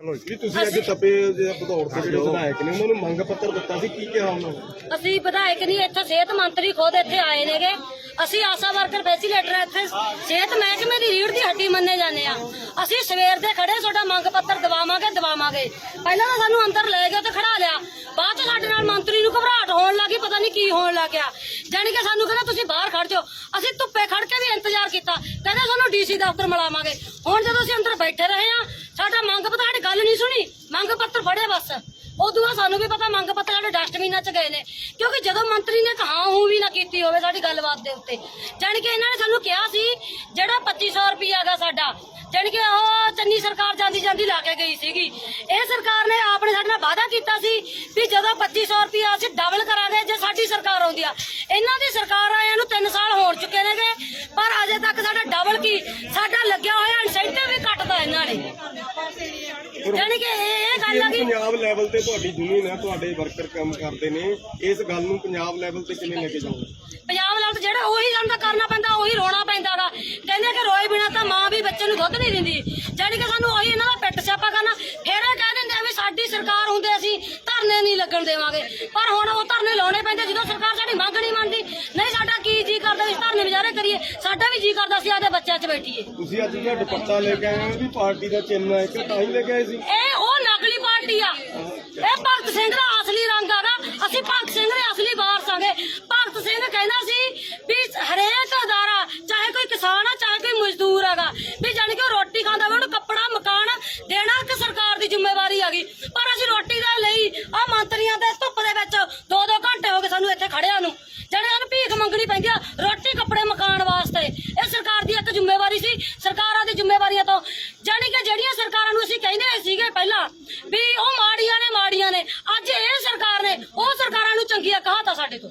ਵੀ ਤੁਸੀਂ ਅੱਜ ਤਪੇ ਜਿਹੜੇ ਭਦੌੜ ਦੇ ਜਿਹੜੇ ਵਿਧਾਇਕ ਨੇ ਉਹਨਾਂ ਨੂੰ ਮੰਗ ਪੱਤਰ ਦਿੱਤਾ ਸੀ ਕੀ ਕਿਹਾ ਉਹਨਾਂ ਨੇ? ਅਸੀਂ ਵਿਧਾਇਕ ਨਹੀਂ ਇੱਥੇ ਸਿਹਤ ਮੰਤਰੀ ਖੁਦ ਇੱਥੇ ਆਏ ਨੇਗੇ। ਅਸੀਂ ਆਸ਼ਾ ਵਰਕਰ ਫੈਸੀਲੇਟਰ ਇੱਥੇ। ਸਿਹਤ ਮਹਿਕਮੇ ਦੀ ਰੀੜ ਦੀ ਹੱਡੀ ਮੰਨੇ ਜਾਂਦੇ ਆ। ਅਸੀਂ ਸਵੇਰ ਦੇ ਖੜੇ ਤੁਹਾਡਾ ਮੰਗ ਪੱਤਰ ਦਵਾਵਾਂਗੇ ਦਵਾਵਾਂਗੇ। ਪਹਿਲਾਂ ਤਾਂ ਸਾਨੂੰ ਅੰਦਰ ਲੈ ਗਏ ਤੇ ਖੜਾ ਲਿਆ। ਬਾਅਦ ਚ ਸਾਡੇ ਨਾਲ ਮੰਤਰੀ ਨੂੰ ਘਬਰਾਹਟ ਹੋਣ ਲੱਗੀ ਪਤਾ ਨਹੀਂ ਕੀ ਹੋਣ ਲੱਗ ਗਿਆ। ਜਾਣੀ ਕਿ ਸਾਨੂੰ ਕਹਿੰਦਾ ਤੁਸੀਂ ਬਾਹਰ ਖੜ ਜਾਓ। ਅਸੀਂ ਧੁੱਪੇ ਖੜ ਕੇ ਵੀ ਇੰਤਜ਼ਾਰ ਕੀਤਾ। ਕਹਿੰਦੇ ਸਾਨੂੰ ਡੀਸੀ ਦਫ਼ਤਰ ਮਿਲਾਵਾਂਗੇ। ਹੁਣ ਜਦੋਂ ਅਸੀਂ ਅੰਦਰ ਬੈਠੇ ਰਹੇ ਆ ਸਾਡਾ ਮੰਗ ਪੱਤਰ ਸਾਡੀ ਗੱਲ ਨਹੀਂ ਸੁਣੀ। ਮੰਗ ਪੱਤਰ ਫੜੇ ਬਸ। ਉਦੋਂ ਬਾਅਦ ਸਾਨੂੰ ਵੀ ਪਤਾ, ਮੰਗ ਪੱਤਰ ਸਾਡੇ ਡਸਟਬਿਨਾਂ 'ਚ ਗਏ ਨੇ। ਕਿਉਂਕਿ ਜਦੋਂ ਮੰਤਰੀ ਨੇ ਕਹਾ ਹੂੰ ਵੀ ਨਾ ਕੀਤੀ ਹੋਵੇ ਸਾਡੀ ਗੱਲਬਾਤ ਦੇ ਉੱਤੇ। ਜਾਣੀ ਕਿ ਇਹਨਾਂ ਨੇ ਸਾਨੂੰ ਕਿਹਾ ਸੀ, ਜਿਹੜਾ 2500 ਰੁਪਿਆ ਹੈਗਾ ਸਾਡਾ ਜਾਣੀ ਕਿ ਉਹ ਚੰਨੀ ਸਰਕਾਰ ਜਾਂਦੀ ਜਾਂਦੀ ਲਾ ਕੇ ਗਈ ਸੀਗੀ। ਇਹ ਸਰਕਾਰ ਨੇ ਆਪਨੇ ਸਾਡੇ ਨਾਲ ਵਾਅਦਾ ਕੀਤਾ ਸੀ ਵੀ ਜਦੋਂ 2500 ਰੁਪਿਆ ਅਸੀਂ ਡਬਲ ਕਰਾਂਗੇ ਜੇ ਸਾਡੀ ਸਰਕਾਰ ਆਉਂਦੀ ਆ। ਇਹਨਾਂ ਦੀ ਸਰਕਾਰ ਆਇਆਂ ਨੂੰ 3 ਸਾਲ ਹੋਣ ਚੁੱਕੇ ਨੇਗੇ ਪਰ ਅਜੇ ਤੱਕ ਸਾਡਾ ਡਬਲ ਕੀ? ਸਾਡਾ ਲੱਗਿਆ ਹੋਇਆ ਇਨਸੈਂਟਿਵ ਵੀ ਕੱਟਦਾ ਇਹਨਾਂ ਨੇ। ਜਾਣੀ ਕਿ ਇਹ ਇਹ ਗੱਲ ਆ ਕਿ ਪੰਜਾਬ ਲੈਵਲ ਤੇ ਤੁਹਾਡੀ ਯੂਨੀਅਨ ਹੈ ਤੁਹਾਡੇ ਵਰਕਰ ਕੰਮ ਕਰਦੇ ਨੇ। ਇਸ ਗੱਲ ਨੂੰ ਪੰਜਾਬ ਲੈਵਲ ਤੇ ਕਿਵੇਂ ਲੈ ਕੇ ਜਾਓਗੇ? ਪੰਜਾਬ ਨਾਲ ਤਾਂ ਜਿਹੜਾ ਉਹੀ ਤਾਂ ਕਰਨਾ ਪੈਂਦਾ ਉਹੀ ਰੋਣਾ ਪੈਂਦਾਗਾ। ਕਹਿੰਦੇ ਕਿ ਰੋਏ ਬਿਨਾ ਤਾਂ ਮਾਂ ਵੀ ਬੱਚੇ ਨੂੰ ਦੁੱਧ ਨਹੀਂ ਦਿੰਦੀ। ਜਾਣੀ ਕਿ ਸਾਨੂੰ ਉਹੀ ਇਹਨਾਂ ਦਾ ਪਿੱਟ ਸਿਆਪਾ ਕਰਨਾ। ਫੇਰ ਇਹ ਕਹਿ ਦਿੰਦੇ ਆ ਵੀ ਸਾਡੀ ਸਰਕਾਰ ਹੁੰਦੇ ਅਸੀਂ ਧਰਨੇ ਨਹੀਂ ਲੱਗਣ ਦੇਵਾਂਗੇ। ਪਰ ਹੁਣ ਉਹ ਧਰਨੇ ਲਾਉਣੇ ਪੈਂਦੇ ਜਦੋਂ ਸਰਕਾਰ ਸਾਡੀ ਮੰਗ ਨਹੀਂ ਮੰਨਦੀ ਨਹੀਂ ਸਾਡਾ ਕੀ ਜੀ ਕਰਦਾ ਵੀ ਧਰਨੇ ਵਿਚਾਰੇ ਕਰੀਏ। ਸਾਡਾ ਵੀ ਜੀ ਕਰਦਾ ਸੀ ਆਦੇ ਬੱਚਿਆਂ 'ਚ ਬੈਠੀਏ। ਤੁਸੀਂ ਅੱਜ ਜਿਹੜਾ ਦੁਪੱਟਾ ਲੈ ਕੇ ਆਏ ਹੋ ਵੀ ਪਾਰਟੀ ਦਾ ਚਿੰਨ੍ਹ ਹੈ ਕਿ ਤਾਂ ਹੀ ਲੈ ਕੇ ਆਏ ਸੀ। ਇਹ ਉਹ ਨਕਲੀ ਪਾਰਟੀ ਆ। ਇਹ ਭਗਤ ਸਿੰਘ ਦਾ ਅਸਲੀ ਰੰਗ ਆਗਾ ਅਸੀਂ ਭਗਤ ਸਿੰਘ ਦੇ ਅਸਲੀ ਵਾਰਸ ਆਂਗੇ। ਭਗਤ ਸਿੰਘ ਕਹਿੰਦਾ ਸੀ ਵੀ ਹਰੇਕ ਅਦਾਰਾ ਚਾਹੇ ਕੋਈ ਕਿਸਾਨ ਆ ਚਾਹੇ ਕੋਈ ਮਜ਼ਦੂਰ ਹੈਗਾ ਵੀ ਜਾਣੀ ਕਿ ਉਹ ਰੋਟੀ ਕੱਪੜਾ, ਮਕਾਨ ਦੇਣਾ ਕਿ ਸਰਕਾਰ ਦੀ ਜ਼ਿੰਮੇਵਾਰੀ ਹੈਗੀ ਪਰ ਅਸੀਂ ਰੋਟੀ ਦੇ ਲਈ ਆ ਮੰਤਰੀਆਂ ਦੇ ਧੁੱਪ ਦੇ ਵਿੱਚ ਦੋ ਦੋ ਘੰਟੇ ਹੋ ਗਏ ਸਾਨੂੰ ਇੱਥੇ ਖੜਿਆਂ ਨੂੰ। ਜਿਹੜੇ ਸਾਨੂੰ ਭੀਖ ਮੰਗਣੀ ਪੈਂਦੀ ਆ, ਰੋਟੀ, ਕੱਪੜੇ, ਮਕਾਨ ਵਾਸਤੇ। ਇਹ ਸਰਕਾਰ ਦੀ ਇੱਕ ਜ਼ਿੰਮੇਵਾਰੀ ਸੀ, ਸਰਕਾਰਾਂ ਦੀ ਜ਼ਿੰਮੇਵਾਰੀਆਂ ਤੋਂ। ਜਾਣੀ ਕਿ ਜਿਹੜੀਆਂ ਸਰਕਾਰਾਂ ਨੂੰ ਅਸੀਂ ਕਹਿੰਦੇ ਸੀਗੇ ਪਹਿਲਾਂ, ਵੀ ਉਹ ਮਾੜੀਆਂ ਨੇ ਮਾੜੀਆਂ ਨੇ। ਅੱਜ ਇਹ ਸਰਕਾਰ ਨੇ, ਉਹ ਸਰਕਾਰਾਂ ਨੂੰ ਚੰਗੀਆਂ ਕਹਾਤਾ ਸਾਡੇ ਤੋਂ।